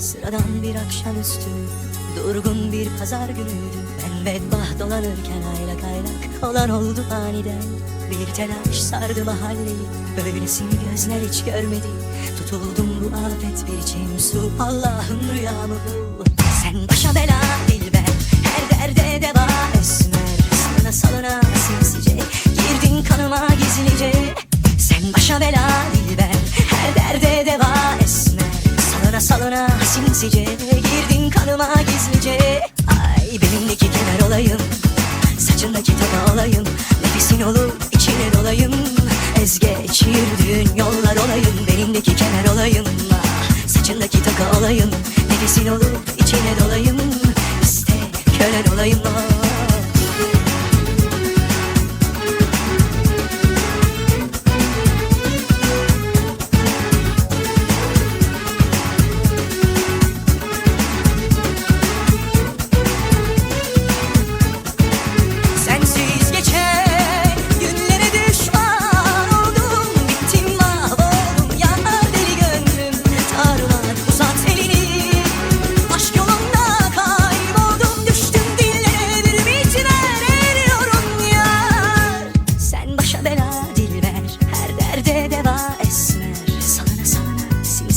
Sıradan bir akşamüstü Durgun bir pazar günüydü. Ben bedbaht dolanırken aylak aylak Olan oldu aniden. Bir telaş sardı mahalleyi Böylesini gözler hiç görmedi. Tutuldum bu afet bir içim su Allah'ım rüyamı bul Sen başa bela dilber Her derde deva esmer. Salına salına sinsice Girdin kanıma gizlice. Sen başa bela dilber Her derde deva esmer. Salına salına sinsice Girdin kanıma gizlice içine dolayım Ezgeç yürüdüğün yollar olayım. Benimdeki kemer olayım. Saçındaki taka olayım. Nefesin olup içine dolayım. İste kölen olayım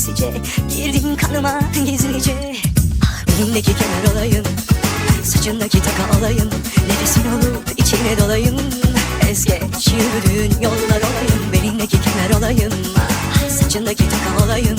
sinsice Girdin kanıma gizlice. Ah benimdeki kemer olayım. Saçındaki taka olayım. Nefesin olup içine dolayım. Ez geç yürüdüğün yollar olayım. Benimdeki kemer olayım. Ah, Saçındaki taka olayım